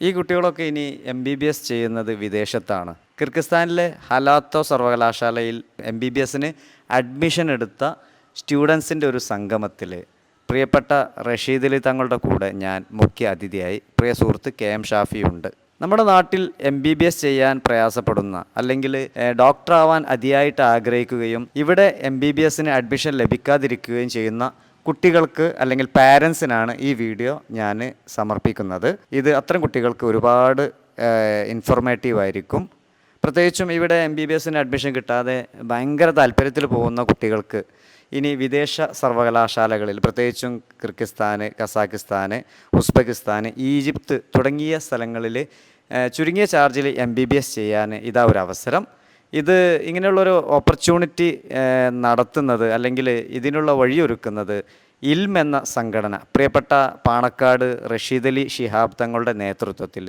ഈ കുട്ടികളൊക്കെ ഇനി എം ബി ബി എസ് ചെയ്യുന്നത് വിദേശത്താണ്. കിർഗിസ്ഥാനിലെ ഹലാത്തോ സർവകലാശാലയിൽ എം ബി ബി എസിന് അഡ്മിഷൻ എടുത്ത സ്റ്റുഡൻസിന്റെ ഒരു സംഗമത്തിൽ പ്രിയപ്പെട്ട റഷീദലി തങ്ങളുടെ കൂടെ ഞാൻ മുഖ്യ അതിഥിയായി. പ്രിയ സുഹൃത്ത് കെ എം ഷാഫിയുണ്ട് നമ്മുടെ നാട്ടിൽ എം ബി ബി എസ് ചെയ്യാൻ പ്രയാസപ്പെടുന്ന അല്ലെങ്കിൽ ഡോക്ടറാവാൻ അതിയായിട്ട് ആഗ്രഹിക്കുകയും ഇവിടെ എം ബി ബി എസിന് അഡ്മിഷൻ ലഭിക്കാതിരിക്കുകയും ചെയ്യുന്ന കുട്ടികൾക്ക് അല്ലെങ്കിൽ പാരൻസിനാണ് ഈ വീഡിയോ ഞാൻ സമർപ്പിക്കുന്നത്. ഇത് അത്തരം കുട്ടികൾക്ക് ഒരുപാട് ഇൻഫോർമേറ്റീവ് ആയിരിക്കും. പ്രത്യേകിച്ചും ഇവിടെ എം ബി ബി എസിന് അഡ്മിഷൻ കിട്ടാതെ ഭയങ്കര താല്പര്യത്തിൽ പോകുന്ന കുട്ടികൾക്ക് ഇനി വിദേശ സർവകലാശാലകളിൽ പ്രത്യേകിച്ചും കിർഗിസ്ഥാന് കസാക്കിസ്ഥാന് ഉസ്ബെക്കിസ്ഥാൻ ഈജിപ്ത് തുടങ്ങിയ സ്ഥലങ്ങളിൽ ചുരുങ്ങിയ ചാർജിൽ എം ബി ബി എസ് ചെയ്യാൻ ഇതാ ഒരു അവസരം. ഇത് ഇങ്ങനെയുള്ളൊരു ഓപ്പർച്യൂണിറ്റി നടത്തുന്നത് അല്ലെങ്കിൽ ഇതിനുള്ള വഴിയൊരുക്കുന്നത് ഇൽം എന്ന സംഘടന പ്രിയപ്പെട്ട പാണക്കാട് റഷീദ് അലി ഷിഹാബ് തങ്ങളുടെ നേതൃത്വത്തിൽ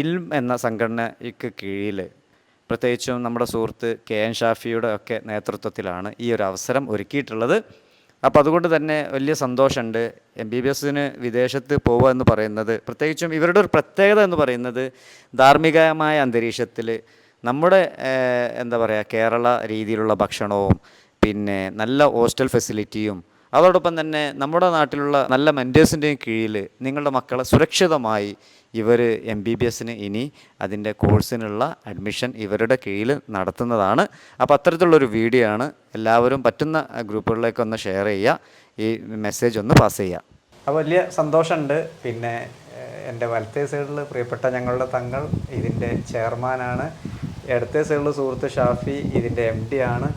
ഇൽം എന്ന സംഘടനയ്ക്ക് കീഴിൽ പ്രത്യേകിച്ചും നമ്മുടെ സുഹൃത്ത് കെ എൻ ഷാഫിയുടെ ഒക്കെ നേതൃത്വത്തിലാണ് ഈ ഒരു അവസരം ഒരുക്കിയിട്ടുള്ളത്. അപ്പോൾ അതുകൊണ്ട് തന്നെ വലിയ സന്തോഷമുണ്ട്. എം ബി ബി എസിന് വിദേശത്ത് പോവുക എന്ന് പറയുന്നത് പ്രത്യേകിച്ചും ഇവരുടെ ഒരു പ്രത്യേകത എന്ന് പറയുന്നത് ധാർമ്മികമായ അന്തരീക്ഷത്തിൽ നമ്മുടെ എന്താ പറയുക കേരള രീതിയിലുള്ള ഭക്ഷണവും പിന്നെ നല്ല ഹോസ്റ്റൽ ഫെസിലിറ്റിയും അതോടൊപ്പം തന്നെ നമ്മുടെ നാട്ടിലുള്ള നല്ല മെന്റേഴ്സിന്റെയും കീഴിൽ നിങ്ങളുടെ മക്കളെ സുരക്ഷിതമായി ഇവർ എം ബി ബി എസിന് ഇനി അതിന്റെ കോഴ്സിനുള്ള അഡ്മിഷൻ ഇവരുടെ കീഴിൽ നടത്തുന്നതാണ്. അപ്പോൾ അത്തരത്തിലുള്ളൊരു വീഡിയോ ആണ്. എല്ലാവരും പറ്റുന്ന ഗ്രൂപ്പുകളിലേക്ക് ഒന്ന് ഷെയർ ചെയ്യുക. ഈ മെസ്സേജ് ഒന്ന് പാസ് ചെയ്യുക. അപ്പോൾ വലിയ സന്തോഷമുണ്ട്. പിന്നെ എന്റെ വലത്തേ സൈഡിൽ പ്രിയപ്പെട്ട ഞങ്ങളുടെ തങ്ങൾ ഇതിന്റെ ചെയർമാനാണ്. ഇടത്തേ സൈഡിലുള്ള സുഹൃത്ത് ഷാഫി ഇതിന്റെ എം ഡി ആണ്.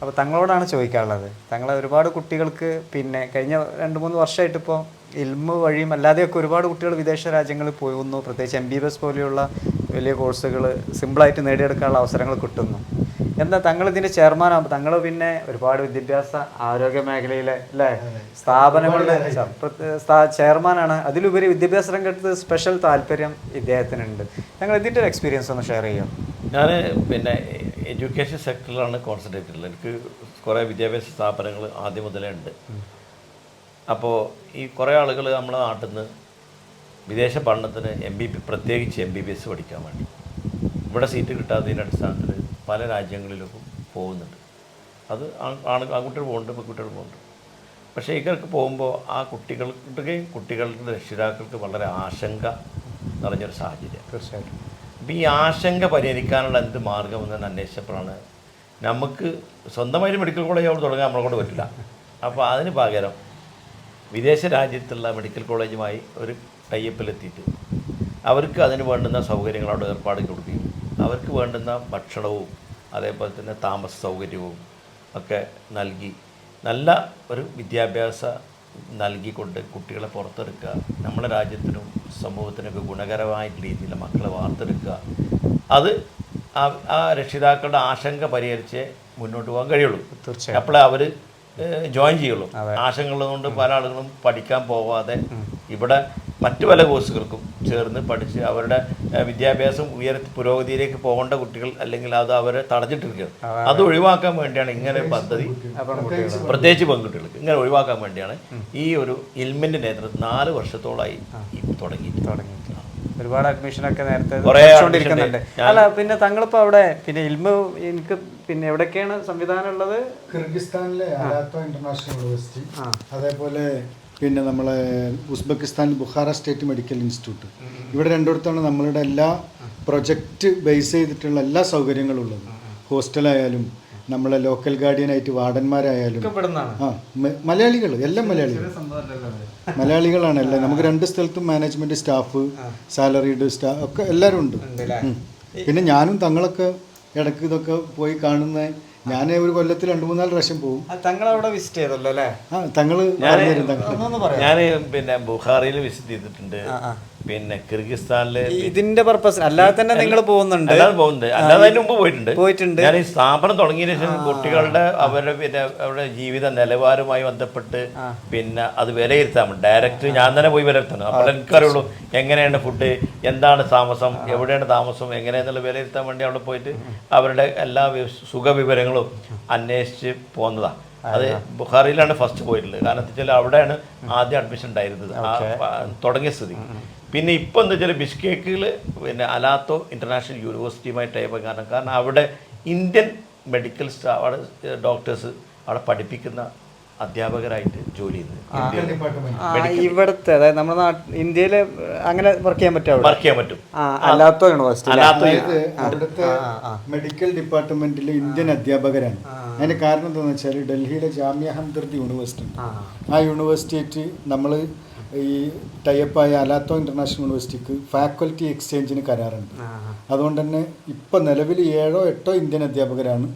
അപ്പോൾ തങ്ങളോടാണ് ചോദിക്കാനുള്ളത്. തങ്ങളെ ഒരുപാട് കുട്ടികൾക്ക് പിന്നെ കഴിഞ്ഞ രണ്ട് മൂന്ന് വർഷമായിട്ട് ഇപ്പോൾ ഇൽമ് വഴിയും അല്ലാതെയൊക്കെ ഒരുപാട് കുട്ടികൾ വിദേശ രാജ്യങ്ങളിൽ പോകുന്നു. പ്രത്യേകിച്ച് എം ബി ബി എസ് പോലെയുള്ള വലിയ കോഴ്സുകൾ സിമ്പിളായിട്ട് നേടിയെടുക്കാനുള്ള അവസരങ്ങൾ കിട്ടുന്നു. എന്താ തങ്ങൾ ഇതിന്റെ ചെയർമാനാകുമ്പോൾ തങ്ങൾ പിന്നെ ഒരുപാട് വിദ്യാഭ്യാസ ആരോഗ്യ മേഖലയിലെ അല്ലേ? സ്ഥാപനങ്ങളുടെ ചെയർമാനാണ്. അതിലുപരി വിദ്യാഭ്യാസ രംഗത്ത് സ്പെഷ്യൽ താല്പര്യം ഇദ്ദേഹത്തിനുണ്ട്. ഞങ്ങൾ ഇതിന്റെ ഒരു എക്സ്പീരിയൻസ് ഒന്ന് ഷെയർ ചെയ്യാം ഞാൻ പിന്നെ എഡ്യൂക്കേഷൻ സെക്ടറിലാണ് കോൺസെൻട്രേറ്റ് ഉള്ളത് എനിക്ക് കുറേ വിദ്യാഭ്യാസ സ്ഥാപനങ്ങൾ ആദ്യം മുതലേ ഉണ്ട്. അപ്പോൾ ഈ കുറേ ആളുകൾ നമ്മളെ നാട്ടിൽ നിന്ന് വിദേശ പഠനത്തിന് എം ബി പ്രത്യേകിച്ച് എം ബി ബി എസ് പഠിക്കാൻ വേണ്ടി. ഇവിടെ സീറ്റ് കിട്ടാത്തതിന്റെ അടിസ്ഥാനത്തിൽ പല രാജ്യങ്ങളിലേക്കും പോകുന്നുണ്ട്. അത് ആണ് ആൺകുട്ടികൾ പോകുന്നുണ്ട് പെൺകുട്ടികൾ പോകുന്നുണ്ട്. പക്ഷേ ഇവർക്ക് പോകുമ്പോൾ ആ കുട്ടികളുടെയും കുട്ടികളുടെ രക്ഷിതാക്കൾക്ക് വളരെ ആശങ്ക നിറഞ്ഞൊരു സാഹചര്യം. തീർച്ചയായിട്ടും. അപ്പം ഈ ആശങ്ക പരിഹരിക്കാനുള്ള എന്ത് മാർഗമെന്ന് അന്വേഷിച്ചപ്പോഴാണ്. നമുക്ക് സ്വന്തമായിട്ട് മെഡിക്കൽ കോളേജ് അവിടെ തുടങ്ങാൻ നമ്മളെ കൊണ്ട് പറ്റില്ല. അപ്പോൾ അതിന് പകരം വിദേശ രാജ്യത്തുള്ള മെഡിക്കൽ കോളേജുമായി ഒരു ടൈപ്പിലെത്തിയിട്ട് അവർക്ക് അതിന് വേണ്ടുന്ന സൗകര്യങ്ങൾ അവിടെ ഏർപ്പാട് കൊടുക്കുകയും അവർക്ക് വേണ്ടുന്ന ഭക്ഷണവും അതേപോലെ തന്നെ താമസ സൗകര്യവും ഒക്കെ നൽകി നല്ല ഒരു വിദ്യാഭ്യാസ നൽകിക്കൊണ്ട് കുട്ടികളെ പുറത്തെടുക്കുക നമ്മുടെ രാജ്യത്തിനും സമൂഹത്തിനൊക്കെ ഗുണകരമായ രീതിയിൽ മക്കളെ വാർത്തെടുക്കുക അത് ആ രക്ഷിതാക്കളുടെ ആശങ്ക പരിഹരിച്ച് മുന്നോട്ട് പോകാൻ കഴിയുള്ളൂ. തീർച്ചയായും. അപ്പോഴേ അവർ ജോയിൻ ചെയ്യുള്ളൂ. ആശങ്കയുള്ളതുകൊണ്ട് പല ആളുകളും പഠിക്കാൻ പോവാതെ ഇവിടെ മറ്റു പല കോഴ്സുകൾക്കും ചേർന്ന് പഠിച്ച് അവരുടെ വിദ്യാഭ്യാസം ഉയർത്തി പുരോഗതിയിലേക്ക് പോകേണ്ട കുട്ടികൾ അല്ലെങ്കിൽ അത് അവരെ തടഞ്ഞിട്ടിരിക്കുകയാണ് അത്. ഒഴിവാക്കാൻ വേണ്ടിയാണ് ഇങ്ങനെ ഒരു പദ്ധതി. പ്രത്യേകിച്ച് പെൺകുട്ടികൾക്ക് ഇങ്ങനെ ഒഴിവാക്കാൻ വേണ്ടിയാണ് ഈ ഒരു ഇൽമിന്റെ നേതൃത്വം നാല് വർഷത്തോളമായി തുടങ്ങി തുടങ്ങി ഒരുപാട് അഡ്മിഷൻ ഒക്കെ നേരത്തെ. അല്ല പിന്നെ തങ്ങളിപ്പോ അവിടെ പിന്നെ ഇൽമ എനിക്ക് പിന്നെ എവിടൊക്കെയാണ് സംവിധാനം ഉള്ളത്? കിർഗിസ്ഥാനിലെ ഇന്റർനാഷണൽ യൂണിവേഴ്സിറ്റി അതേപോലെ പിന്നെ നമ്മളെ Uzbekistan Bukhara state medical institute. ഇവിടെ രണ്ടിടത്താണ് നമ്മളുടെ എല്ലാ പ്രൊജക്റ്റ് ബേസ് ചെയ്തിട്ടുള്ള എല്ലാ സൗകര്യങ്ങളും ഉള്ളത് ഹോസ്റ്റലായാലും നമ്മളെ ലോക്കൽ ഗാർഡിയനായിട്ട് വാർഡന്മാരായാലും. ആ മലയാളികൾ എല്ലാം മലയാളികൾ മലയാളികളാണ് എല്ലാം. നമുക്ക് രണ്ട് സ്ഥലത്തും മാനേജ്മെന്റ് സ്റ്റാഫ് സാലറീഡ് സ്റ്റാഫ് ഒക്കെ എല്ലാവരും ഉണ്ട്. പിന്നെ ഞാനും തങ്ങളൊക്കെ ഇടയ്ക്ക് ഇതൊക്കെ പോയി കാണുന്ന ഞാൻ ഒരു കൊല്ലത്തിൽ രണ്ട് മൂന്നാൽ പ്രാവശ്യം പോകും തങ്ങൾ അവിടെ വിസിറ്റ് ചെയ്തല്ലോ അല്ലേ? ആ തങ്ങൾ പറഞ്ഞുതരും തങ്ങൾ. ഞാൻ പിന്നെ ബുഹാറിയിൽ വിസിറ്റ് ചെയ്തിട്ടുണ്ട്. പിന്നെ കിർഗിസ്ഥാനിൽ ഇതിന്റെ പർപ്പസ് അല്ലാതെ തന്നെ നിങ്ങൾ പോകുന്നുണ്ട്. അല്ലാതെ പോകുന്നുണ്ട്. അല്ലാതെ അതിന് മുമ്പ് പോയിട്ടുണ്ട്. പോയിട്ടുണ്ട്. ഞാൻ ഈ സ്ഥാപനം തുടങ്ങിയ ശേഷം കുട്ടികളുടെ അവരുടെ പിന്നെ അവരുടെ ജീവിത നിലവാരവുമായി ബന്ധപ്പെട്ട് പിന്നെ അത് വിലയിരുത്താൻ ഡയറക്റ്റ് ഞാൻ തന്നെ പോയി വിലയിരുത്തണം. അപ്പോൾ എനിക്കറിയുള്ളൂ എങ്ങനെയാണ് ഫുഡ് എന്താണ് താമസം എവിടെയാണ് താമസം എങ്ങനെയാന്നുള്ള വിലയിരുത്താൻ വേണ്ടി അവിടെ പോയിട്ട് അവരുടെ എല്ലാ വി- സുഖവിവരങ്ങളും അന്വേഷിച്ച് പോകുന്നതാണ് അത്. ബുഹാറിയിലാണ് ഫസ്റ്റ് പോയിട്ടുള്ളത് കാരണം എന്താ വെച്ചാൽ അവിടെയാണ് ആദ്യം അഡ്മിഷൻ ഉണ്ടായിരുന്നത്. തുടങ്ങിയ സ്ഥിതി. പിന്നെ ഇപ്പോൾ എന്താ വെച്ചാൽ ബിഷ്കേക്കിൽ പിന്നെ അലാത്തോ ഇന്റർനാഷണൽ യൂണിവേഴ്സിറ്റിയുമായി ടൈപ്പ് കാരണം കാരണം അവിടെ ഇന്ത്യൻ മെഡിക്കൽ സ്റ്റാഫ് അവിടെ ഡോക്ടേഴ്സ് അവിടെ പഠിപ്പിക്കുന്ന അധ്യാപകരായിട്ട് ജോലി ആ, ഇവിടുത്തെ അതായത് നമ്മുടെ നാട്ടിൽ ഇന്ത്യയിൽ അങ്ങനെ വർക്ക് ചെയ്യാൻ പറ്റും വർക്ക് ചെയ്യാൻ പറ്റും. അല്ലാത്ത യൂണിവേഴ്സിറ്റി അവിടുത്തെ മെഡിക്കൽ ഡിപ്പാർട്ട്മെന്റിൽ ഇന്ത്യൻ അധ്യാപകരാണ്. അതിന് കാരണം എന്താണെന്ന് വെച്ചാൽ ഡൽഹിയിലെ ജാമ്യ ഹംദർദ് യൂണിവേഴ്സിറ്റി ആ. യൂണിവേഴ്സിറ്റിയായിട്ട് നമ്മൾ ഈ ടൈപ്പായ അലാത്തോ ഇന്റർനാഷണൽ യൂണിവേഴ്സിറ്റിക്ക് ഫാക്കൽറ്റി എക്സ്ചേഞ്ചിന് കരാറുണ്ട്. അതുകൊണ്ട് തന്നെ ഇപ്പം നിലവിൽ ഏഴോ എട്ടോ ഇന്ത്യൻ അധ്യാപകരാണ്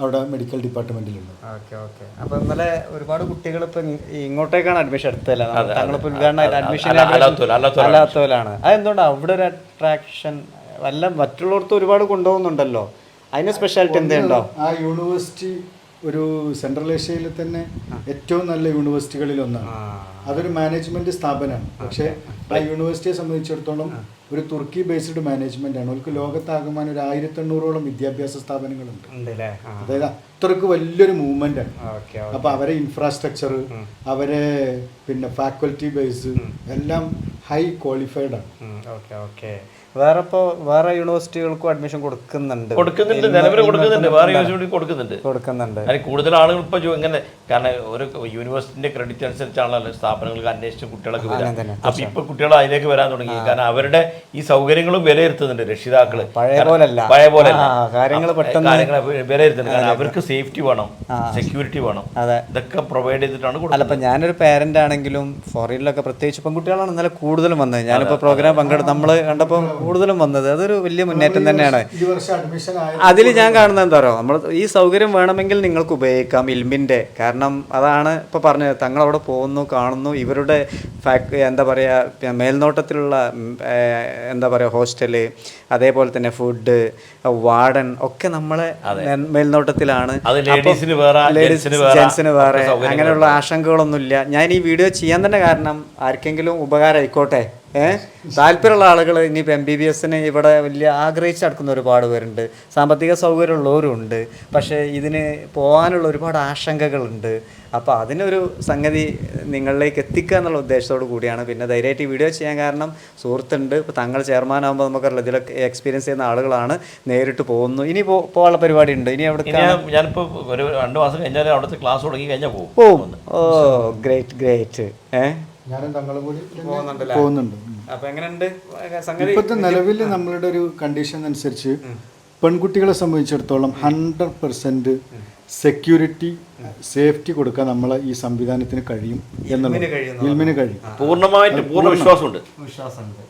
അവിടെ മെഡിക്കൽ ഡിപ്പാർട്ട്മെന്റിലുണ്ട് ഓക്കെ ഓക്കെ. അപ്പൊ ഇന്നലെ ഒരുപാട് കുട്ടികൾ ഇപ്പൊ ഇങ്ങോട്ടേക്കാണ് അഡ്മിഷൻ എടുത്തല്ലേ തങ്ങളിപ്പോ ഉദ്ഘാടനമായിട്ട് അഡ്മിഷൻ അല്ലാത്തവരാണ്. അതെന്തുകൊണ്ടാണ് അവിടെ ഒരു അട്രാക്ഷൻ വല്ല മറ്റുള്ളവർക്ക് ഒരുപാട് കൊണ്ടുപോകുന്നുണ്ടല്ലോ. അതിന് സ്പെഷ്യാലിറ്റി എന്തുണ്ടോ ആ യൂണിവേഴ്സിറ്റി ഒരു സെൻട്രൽ ഏഷ്യയിലെ തന്നെ ഏറ്റവും നല്ല യൂണിവേഴ്സിറ്റികളിൽ ഒന്നാണ്. അതൊരു മാനേജ്മെന്റ് സ്ഥാപനമാണ്. പക്ഷേ ആ. യൂണിവേഴ്സിറ്റിയെ സംബന്ധിച്ചിടത്തോളം ഒരു തുർക്കി ബേസ്ഡ് മാനേജ്മെന്റ് ആണ്. അവർക്ക് ലോകത്താകമാനം ഒരു ആയിരത്തി എണ്ണൂറോളം വിദ്യാഭ്യാസ സ്ഥാപനങ്ങളുണ്ട്. അതായത് അത്രയ്ക്ക് വലിയൊരു മൂവ്മെന്റ് ആണ്. അപ്പൊ അവരെ ഇൻഫ്രാസ്ട്രക്ചർ അവരെ പിന്നെ ഫാക്കൽറ്റി ബേസ് എല്ലാം ഹൈ ക്വാളിഫൈഡ് ആണ്. വേറെ ഇപ്പോൾ വേറെ യൂണിവേഴ്സിറ്റികൾക്കും അഡ്മിഷൻ കൊടുക്കുന്നുണ്ട്. കൊടുക്കുന്നുണ്ട്. നിലവിൽ കൊടുക്കുന്നുണ്ട്. വേറെ യൂണിവേഴ്സിറ്റി കൊടുക്കുന്നുണ്ട്. കൊടുക്കുന്നുണ്ട്. അതിന് കൂടുതൽ ആളുകൾ ഇപ്പോൾ ഇങ്ങനെ കാരണം ഒരു യൂണിവേഴ്സിറ്റിന്റെ ക്രെഡിറ്റ് അനുസരിച്ചാണല്ലോ സ്ഥാപനങ്ങൾക്ക് അന്വേഷിച്ച് കുട്ടികളൊക്കെ വരാൻ അപ്പൊ ഇപ്പൊ കുട്ടികൾ അതിലേക്ക് വരാൻ തുടങ്ങി. കാരണം അവരുടെ ഈ സൗകര്യങ്ങളും വിലയിരുത്തുന്നുണ്ട് രക്ഷിതാക്കൾ. പഴയ പോലല്ല. പഴയ പോലെ പെട്ടെന്ന് കാര്യങ്ങൾ വിലയിരുത്തുന്നുണ്ട്. കാരണം അവർക്ക് സേഫ്റ്റി വേണം സെക്യൂരിറ്റി വേണം. ഇതൊക്കെ പ്രൊവൈഡ് ചെയ്തിട്ടാണ് അല്ല ഇപ്പം ഞാനൊരു പാരന്റ് ആണെങ്കിലും ഫോറിനിലൊക്കെ പ്രത്യേകിച്ച് പെൺകുട്ടികളാണ് ഇന്നലെ കൂടുതലും വന്നത്. ഞാനിപ്പോൾ പ്രോഗ്രാം പങ്കെടുത്ത് നമ്മൾ കണ്ടപ്പോൾ കൂടുതലും വന്നത്. അതൊരു വലിയ മുന്നേറ്റം തന്നെയാണ്. ഈ വർഷം അഡ്മിഷൻ ആയ അതിൽ ഞാൻ കാണുന്നത് എന്താ പറയുക നമ്മൾ ഈ സൗകര്യം വേണമെങ്കിൽ നിങ്ങൾക്ക് ഉപയോഗിക്കാം ഇൽമിന്റെ. കാരണം അതാണ് ഇപ്പോൾ പറഞ്ഞത്. തങ്ങൾ അവിടെ പോകുന്നു കാണുന്നു. ഇവരുടെ ഫാക് എന്താ പറയുക മേൽനോട്ടത്തിലുള്ള എന്താ പറയുക ഹോസ്റ്റൽ അതേപോലെ തന്നെ ഫുഡ് വാർഡൻ ഒക്കെ നമ്മളെ മേൽനോട്ടത്തിലാണ്. അത് ലേഡീസിന് വേറെ ജെന്റ്സിന് വേറെ ജെൻസിന് വേറെ അങ്ങനെയുള്ള ആശങ്കകളൊന്നുമില്ല. ഞാൻ ഈ വീഡിയോ ചെയ്യാൻ തന്നെ കാരണം ആർക്കെങ്കിലും ഉപകാരം ആയിക്കോട്ടെ. ഏഹ് താല്പര്യമുള്ള ആളുകൾ ഇനിയിപ്പോൾ എം ബി ബി എസിന് ഇവിടെ വലിയ ആഗ്രഹിച്ച് നടക്കുന്ന ഒരുപാട് പേരുണ്ട്. സാമ്പത്തിക സൗകര്യമുള്ളവരുണ്ട്. പക്ഷേ ഇതിന് പോകാനുള്ള ഒരുപാട് ആശങ്കകളുണ്ട്. അപ്പോൾ അതിനൊരു സംഗതി നിങ്ങളിലേക്ക് എത്തിക്കുക എന്നുള്ള ഉദ്ദേശത്തോടു കൂടിയാണ്. പിന്നെ ധൈര്യമായിട്ട് ഈ വീഡിയോ ചെയ്യാൻ കാരണം സുഹൃത്തുണ്ട്. ഇപ്പോൾ തങ്ങൾ ചെയർമാനാകുമ്പോൾ നമുക്കറിയില്ല ഇതിലൊക്കെ എക്സ്പീരിയൻസ് ചെയ്യുന്ന ആളുകളാണ് നേരിട്ട് പോകുന്നു. ഇനി പോകാനുള്ള പരിപാടി ഉണ്ട് ഇനി അവിടെ ഞാനിപ്പോൾ ഒരു രണ്ട് മാസം കഴിഞ്ഞാൽ അവിടുത്തെ ക്ലാസ് തുടങ്ങി കഴിഞ്ഞാൽ പോകും. Oh great great. പോകുന്നുണ്ട്. ഇപ്പോഴത്തെ നിലവിൽ നമ്മളുടെ ഒരു കണ്ടീഷൻ അനുസരിച്ച് പെൺകുട്ടികളെ സംബന്ധിച്ചിടത്തോളം ഹൺഡ്രഡ് പെർസെന്റ് സെക്യൂരിറ്റി സേഫ്റ്റി കൊടുക്കാൻ നമ്മളെ ഈ സംവിധാനത്തിന് കഴിയും എന്നുള്ളത്. ഇൽമിന് കഴിയും. പൂർണമായിട്ട് പൂർണ വിശ്വാസമുണ്ട്. വിശ്വാസമുണ്ട്.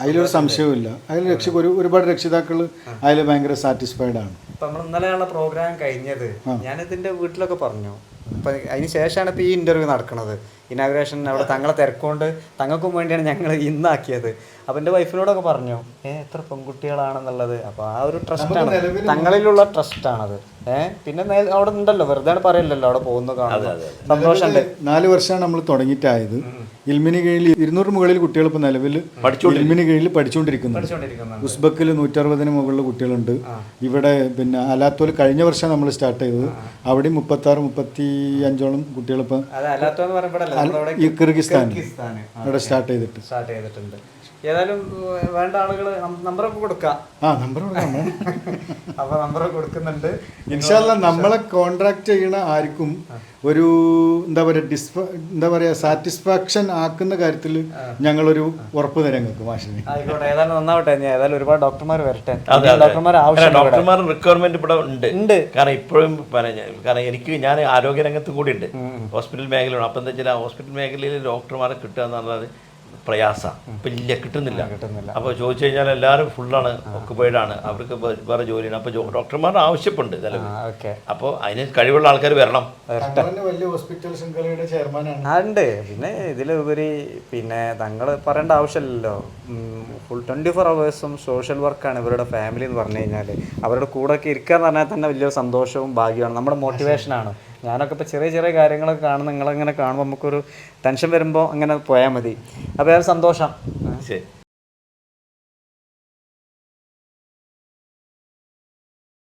അതിലൊരു സംശയവുമില്ല. അതിൽ രക്ഷ ഒരുപാട് രക്ഷിതാക്കൾ അതിൽ ഭയങ്കര സാറ്റിസ്ഫൈഡ് ആണ്. നമ്മൾ ഇന്നലെയുള്ള പ്രോഗ്രാം കഴിഞ്ഞത് ഞാനിതിന്റെ വീട്ടിലൊക്കെ പറഞ്ഞു. അപ്പൊ അതിന് ശേഷമാണ് ഇപ്പൊ ഈ ഇന്റർവ്യൂ നടക്കുന്നത് ഇനാഗ്രേഷൻ അവിടെ തങ്ങളെ തിരക്കൊണ്ട് തങ്ങൾക്കും വേണ്ടിയാണ് ഞങ്ങൾ ഇന്നാക്കിയത്. അപ്പൊ എന്റെ വൈഫിനോടൊക്കെ പറഞ്ഞു ഏ എത്ര പെൺകുട്ടികളാണെന്നുള്ളത്. അപ്പോൾ ആ ഒരു ട്രസ്റ്റാണ് തങ്ങളിലുള്ള ട്രസ്റ്റാണത് ഏഹ് പിന്നെ അവിടെ ഉണ്ടല്ലോ വെറുതെ പറയല്ലോ അവിടെ പോകുന്നു കാണുന്നു സന്തോഷമുണ്ട്. നാല് വർഷമാണ് നമ്മൾ തുടങ്ങിയിട്ടായത്. ഇൽമിന് കീഴിൽ ഇരുന്നൂറ് മുകളിൽ കുട്ടികൾ ഇപ്പോൾ നിലവിൽ ഇൽമിന് കീഴിൽ പഠിച്ചുകൊണ്ടിരിക്കുന്നുണ്ട് പഠിച്ചുകൊണ്ടിരിക്കുന്നത് ഉസ്ബക്കിൽ നൂറ്ററുപതിന് മുകളിൽ കുട്ടികളുണ്ട്. ഇവിടെ പിന്നെ അലാത്തോൽ കഴിഞ്ഞ വർഷം നമ്മൾ സ്റ്റാർട്ട് ചെയ്തത്. അവിടെ മുപ്പത്തി ആറ് മുപ്പത്തി അഞ്ചോളം കുട്ടികൾ ഇപ്പം കിർഗിസ്ഥാൻ അവിടെ സ്റ്റാർട്ട് ചെയ്തിട്ട്. സ്റ്റാർട്ട് ചെയ്തിട്ടുണ്ട്. ഏതായാലും വേണ്ട ആളുകൾ നമ്പറൊക്കെ കൊടുക്കാം. ആ നമ്പർ കൊടുക്കാം അപ്പൊ നമ്പറൊക്കെ കൊടുക്കുന്നുണ്ട്. ഇൻഷാല്ല നമ്മളെ കോൺട്രാക്ട് ചെയ്യണ ആർക്കും ഒരു എന്താ പറയുക ഡിസ്ഫ എന്താ പറയുക സാറ്റിസ്ഫാക്ഷൻ ആക്കുന്ന കാര്യത്തിൽ ഞങ്ങളൊരു ഉറപ്പ് തരാൻ നിങ്ങൾക്ക് മാഷിന്. ആയിക്കോട്ടെ ഏതായാലും നന്നാവട്ടെ. ഞാൻ ഏതായാലും ഒരുപാട് ഡോക്ടർമാർ വരട്ടെ. ഡോക്ടർമാർ ആവശ്യം ഡോക്ടർമാർ റിക്വയർമെന്റ് ഇവിടെ. ഉണ്ട്. ഉണ്ട്. കാരണം ഇപ്പോഴും പറഞ്ഞ കാരണം എനിക്ക് ഞാൻ ആരോഗ്യ രംഗത്ത് കൂടി ഉണ്ട് ഹോസ്പിറ്റൽ മേഖലയാണ് അപ്പം എന്താ വെച്ചാൽ ഹോസ്പിറ്റൽ മേഖലയിൽ ഡോക്ടർമാരെ കിട്ടുക എന്ന് പറഞ്ഞാൽ പ്രയാസമാണ് ഇപ്പം ഇല്ല കിട്ടുന്നില്ല. കിട്ടുന്നില്ല. അപ്പോൾ ചോദിച്ചു കഴിഞ്ഞാൽ എല്ലാവരും ഫുള്ളാണ് ഒക്കുപൈഡ് ആണ്. അവർക്ക് വേറെ ജോലിയാണ്. അപ്പോൾ ഡോക്ടർമാരുടെ ആവശ്യമുണ്ട് നിലവിൽ. അപ്പോൾ അതിന് കഴിവുള്ള ആൾക്കാർ വരണം. വലിയ ഹോസ്പിറ്റൽ ശൃംഖലയുടെ ചെയർമാനാണ്. ഉണ്ട്. പിന്നെ ഇതിലുപരി പിന്നെ തങ്ങൾ പറയേണ്ട ആവശ്യമില്ലല്ലോ. ഫുൾ ട്വന്റി ഫോർ അവേഴ്സും സോഷ്യൽ വർക്കാണ് ഇവരുടെ ഫാമിലി എന്ന് പറഞ്ഞു കഴിഞ്ഞാൽ അവരുടെ കൂടെ ഒക്കെ ഇരിക്കുക എന്ന് പറഞ്ഞാൽ തന്നെ വലിയൊരു സന്തോഷവും ഭാഗ്യമാണ് നമ്മുടെ മോട്ടിവേഷനാണ് ഞാനൊക്കെ ഇപ്പോൾ ചെറിയ ചെറിയ കാര്യങ്ങളൊക്കെ കാണുന്ന നിങ്ങളങ്ങനെ കാണുമ്പോൾ നമുക്കൊരു ടെൻഷൻ വരുമ്പോൾ അങ്ങനെ പോയാൽ മതി. അപ്പോൾ സന്തോഷം. ശരി.